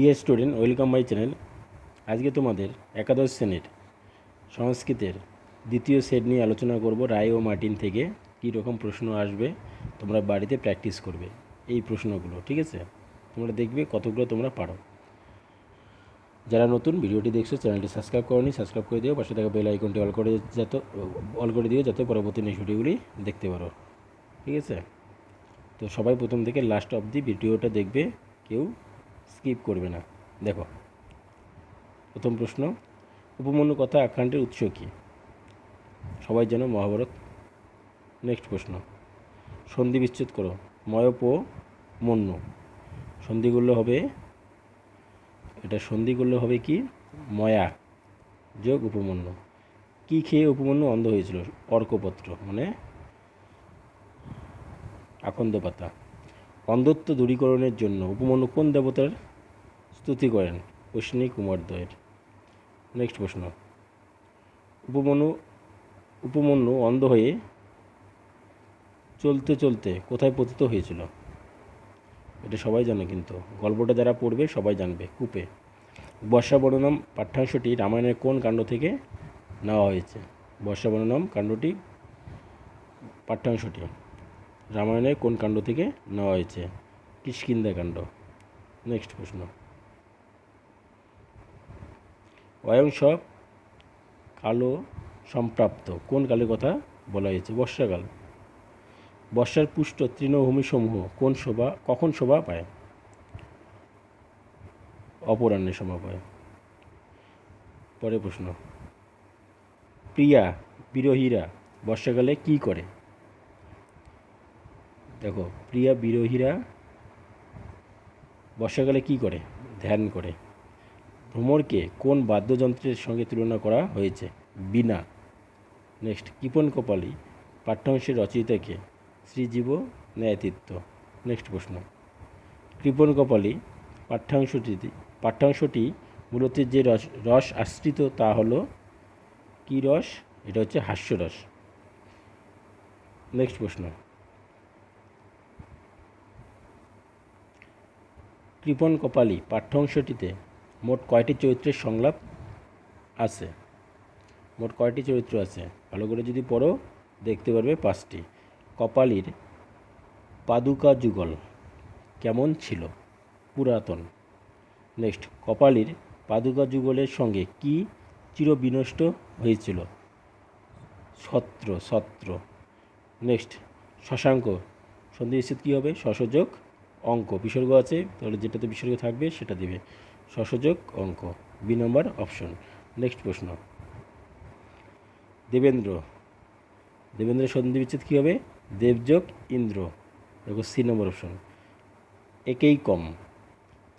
Dear student welcome my channel আজকে তোমাদের একাদশ শ্রেণির সংস্কৃতের দ্বিতীয় সেট নিয়ে আলোচনা করব রায় ও মার্টিন থেকে। কী রকম প্রশ্ন আসবে, তোমরা বাড়িতে প্র্যাকটিস করবে, এই প্রশ্নগুলো, ঠিক আছে? তোমরা দেখবে কতগুলো তোমরা পারো। যারা নতুন, ভিডিওটি দেখছ, চ্যানেলটি সাবস্ক্রাইব করনি সাবস্ক্রাইব করে দিও, পাশে থাকা বেল আইকনটি অল করে যাতে, অল করে দিও, যাতে পরবর্তী নেক্সট ভিডিওগুলি দেখতে পারো, ঠিক আছে? তো সবাই প্রথম থেকে লাস্ট অবধি ভিডিওটা দেখবে, কেউ স্কিপ করবে না। দেখো, প্রথম প্রশ্ন, উপমন্যু কথা আখ্যানটির উৎস কী? সবাই যেন মহাভারত। নেক্সট প্রশ্ন, সন্ধি বিচ্ছেদ করো ময়প মন্য সন্ধিগুলো হবে, এটা সন্ধিগুলো হবে কি? ময়া যোগ উপমন্য। কি খেয়ে উপমন্য অন্ধ হয়েছিল? অর্কপত্র মানে আকন্দ পাতা অন্ধত্ব দূরীকরণের জন্য উপমন্যু কোন দেবতার স্তুতি করেন? অশ্বিনী কুমারদ্বয়ের নেক্সট প্রশ্ন। উপমন্যু উপমন্যু অন্ধ হয়ে চলতে চলতে কোথায় পতিত হয়েছিল? এটা সবাই জানে কিন্তু। গল্পটা যারা পড়বে সবাই জানবে। কূপে। বর্ষা বর্ণনাম পাঠ্যাংশটি রামায়ণের কোন কাণ্ড থেকে নেওয়া হয়েছে? বর্ষা বর্ণনাম কাণ্ডটি পাঠ্যাংশটি রামায়ণের কোন কাণ্ড থেকে নেওয়া হয়েছে? কিষ্কিন্দা কাণ্ড। নেক্সট প্রশ্ন। অয়ংস কালো সম্প্রাপ্ত। কোন কালের কথা বলা হয়েছে? বর্ষাকাল। বর্ষার পুষ্ট তৃণভূমিসমূহ কোন শোভা, কখন শোভা পায়? অপরাহ্নে শোভা পায়। পরের প্রশ্ন। প্রিয়া, বিরোহীরা বর্ষাকালে কি করে? দেখো, প্রিয়া বিরোহীরা বর্ষাকালে কি করে? ধ্যান করে। ভ্রমরকে কোন বাদ্যযন্ত্রের সঙ্গে তুলনা করা হয়েছে? বিনা নেক্সট, কিপন কপালী, পাঠ্যাংশের রচয়িতাকে শ্রীজীব ন্যায়তীর্থ। নেক্সট প্রশ্ন। কৃপন কপালী পাঠ্যাংশটি পাঠ্যাংশটি মূলত যে রস রস আশ্রিত তা হলো কী রস? এটা হচ্ছে হাস্যরস। নেক্সট প্রশ্ন। কৃপন কপালী পাঠ্যাংশটিতে মোট কয়টি চরিত্রের সংলাপ আছে? মোট কয়টি চরিত্র আছে? ভালো করে যদি পড়ো, দেখতে পারবে পাঁচটি। কপালীর পাদুকা যুগল কেমন ছিল? পুরাতন। নেক্সট, কপালীর পাদুকা যুগলের সঙ্গে কি চিরবিনষ্ট হয়েছিল? ছত্র ছত্র। নেক্সট, শশাঙ্ক। সন্ধি বিচ্ছেদ কী হবে? শশযোগ অঙ্ক বিসর্গ আছে, তাহলে যেটাতে বিসর্গ থাকবে সেটা দিবে। শশযোগ অঙ্ক। বি নম্বর অপশন নেক্সট প্রশ্ন। দেবেন্দ্র। দেবেন্দ্রের সন্ধি বিচ্ছেদ কী হবে? দেবযোগ ইন্দ্র। দেখো সি নম্বর অপশন একেই কম।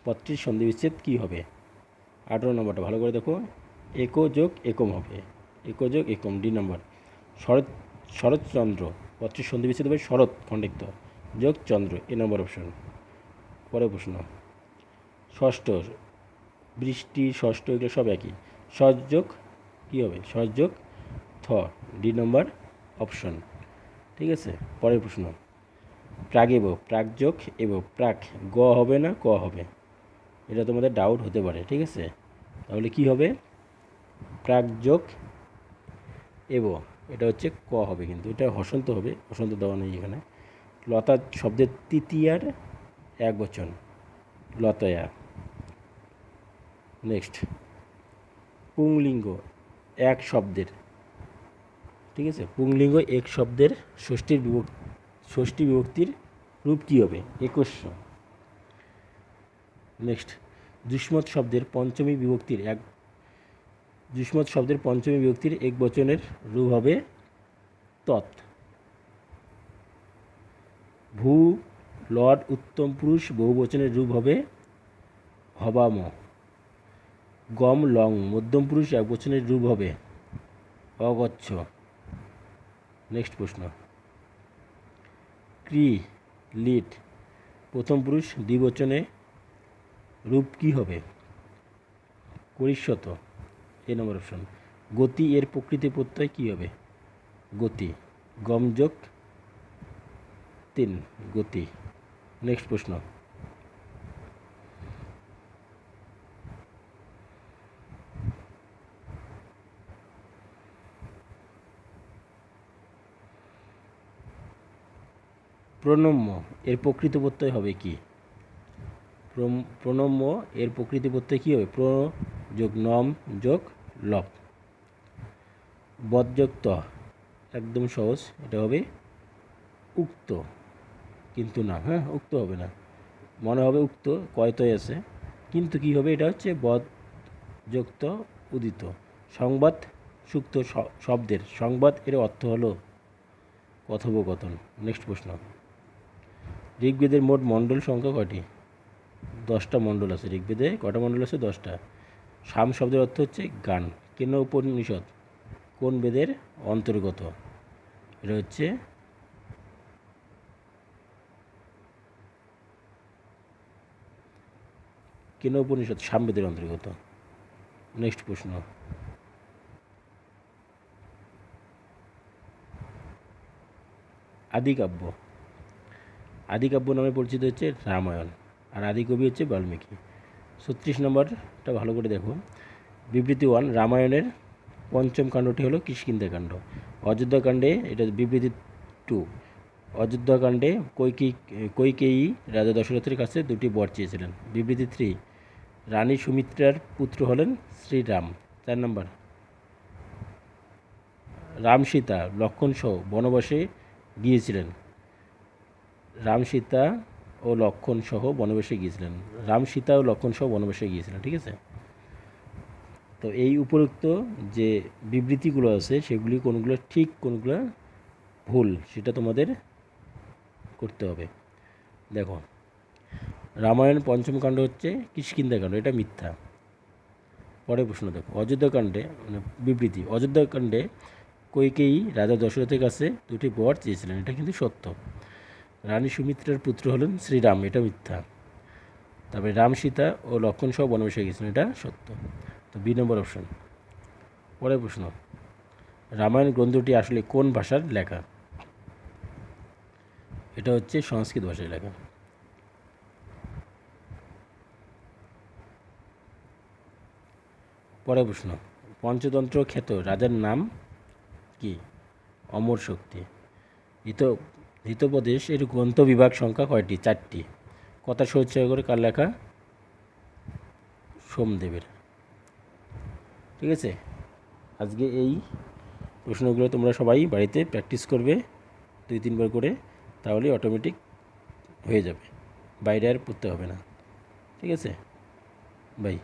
পত্রির সন্ধি বিচ্ছেদ কী হবে? আঠারো নম্বরটা ভালো করে দেখো। একো যোগ একম হবে। একো যোগ একম ডি নম্বর শরৎ, শরৎচন্দ্র। পত্রির সন্ধি বিচ্ছেদ হবে শরৎ খণ্ডিত। যোগ চন্দ্র এ নম্বর অপশন পরের প্রশ্ন। ষষ্ঠ, বৃষ্টি, ষষ্ঠ এগুলো সব একই। সহযোগ কী হবে? সহযোগ থ, ডি নম্বর অপশন। ঠিক আছে? পরের প্রশ্ন। প্রাগেব প্রাগযোগ এব প্রাক গ হবে না ক হবে? এটা তোমাদের ডাউট হতে পারে, ঠিক আছে? তাহলে কি হবে? প্রাগযোগ এব এটা হচ্ছে ক হবে কিন্তু, এটা হসন্ত হবে, হসন্ত দেওয়া নেই এখানে। লতা শব্দের তৃতীয়ার এক বচন, লতয়া। নেক্সট পুংলিঙ্গ, এক শব্দের। ঠিক আছে? পুংলিঙ্গ এক শব্দের ষষ্ঠীর বিভক্তি, ষষ্ঠী বিভক্তির রূপ কী হবে? একস্য নেক্সট দুষ্মত শব্দের পঞ্চমী বিভক্তির এক দুষ্মত শব্দের পঞ্চমী বিভক্তির এক বচনের রূপ হবে তৎ। ভূ লর্ড উত্তম পুরুষ বহুবচনের রূপ হবে হবাম। গম লং, মধ্যম পুরুষ এক বচনের রূপ হবে অগচ্ছ। নেক্সট প্রশ্ন। ক্রি, লিট, প্রথম পুরুষ দ্বিবচনে রূপ কি হবে? করিষ্যত এ নম্বর অপশন। গতি এর প্রকৃতি প্রত্যয় কী হবে? গতি। গমযোগ তিন, গতি। নেক্সট প্রশ্ন। প্রণম্য, এর প্রকৃত প্রত্যয় হবে কি? প্রণম্য, এর প্রকৃতি প্রত্যয় কী হবে? প্র যোগ নম যোগ লপ বদযোগ ত একদম সহজ, এটা হবে উক্ত। কিন্তু না হ্যাঁ উক্ত হবে না। মনে হবে উক্ত, কয়তয় আছে। কিন্তু কি হবে? এটা হচ্ছে বদ যুক্ত উদিত। সংবাদ সুক্ত শব্দের। সংবাদ এর অর্থ হলো কথোপকথন। নেক্সট প্রশ্ন। ঋগ্বেদের মোট মণ্ডল সংখ্যা কয়টি? দশটা মণ্ডল আছে। ঋগ্বেদে কটা মণ্ডল আছে? দশটা। সাম শব্দের অর্থ হচ্ছে গান। কেন উপনিষদ? কোন বেদের অন্তর্গত? এটা হচ্ছে কেন উপনিষদ সামবেদের অন্তর্গত। নেক্সট প্রশ্ন। আদিকাব্য। আদিকাব্য নামে পরিচিত হচ্ছে রামায়ণ, আর আদিকবি হচ্ছে বাল্মীকি। ছত্রিশ নম্বরটা ভালো করে দেখো। বিবৃতি ওয়ান রামায়ণের পঞ্চম কাণ্ডটি হলো কিষ্কিন্ধাকাণ্ড অযোধ্যাকাণ্ডে এটা বিবৃতি টু অযোধ্যাকাণ্ডে কৈকি কৈকেয়ী রাজা দশরথের কাছে দুটি বর চেয়েছিলেন। বিবৃতি থ্রি রানী সুমিত্রার পুত্র হলেন শ্রীরাম, চার নম্বর। রাম সীতা লক্ষণ সহ বনবাসে গিয়েছিলেন। রাম সীতা ও লক্ষণ সহ বনবাসে গিয়েছিলেন। রাম সীতা ও লক্ষণ সহ বনবাসে গিয়েছিলেন, ঠিক আছে? তো এই উপরোক্ত যে বিবৃতিগুলো আছে, সেগুলি কোনগুলো ঠিক, কোনগুলো ভুল, সেটা তোমাদের করতে হবে। দেখো রামায়ণ পঞ্চম কাণ্ড হচ্ছে কিষ্কিন্ধাকাণ্ড এটা মিথ্যা। পরের প্রশ্ন দেখো অযোধ্যাকাণ্ডে মানে বিবৃতি অযোধ্যাকাণ্ডে কৈকেয়ী রাজা দশরথের কাছে দুটি বর চেয়েছিলেন, এটা কিন্তু সত্য। রানী সুমিত্রার পুত্র হলেন শ্রীরাম, এটা মিথ্যা। তারপরে রাম সীতা ও লক্ষণ সহ বনবাসে গেছিলেন এটা সত্য। তো বি নম্বর অপশন পরের প্রশ্ন, রামায়ণ গ্রন্থটি আসলে কোন ভাষার লেখা? এটা হচ্ছে সংস্কৃত ভাষায় লেখা। পরের প্রশ্ন। পঞ্চতন্ত্র খ্যাত রাজার নাম কি? অমর শক্তি। ঋত ঋতপ্রদেশ এর গ্রন্থ বিভাগ সংখ্যা কয়টি? চারটি। কথা সহ্য করে কার লেখা? সোমদেবের। ঠিক আছে? আজকে এই প্রশ্নগুলো তোমরা সবাই বাড়িতে প্র্যাকটিস করবে দুই, তিনবার করে, তাহলে অটোমেটিক হয়ে যাবে। বাইরে আর পড়তে হবে না। ঠিক আছে? বাই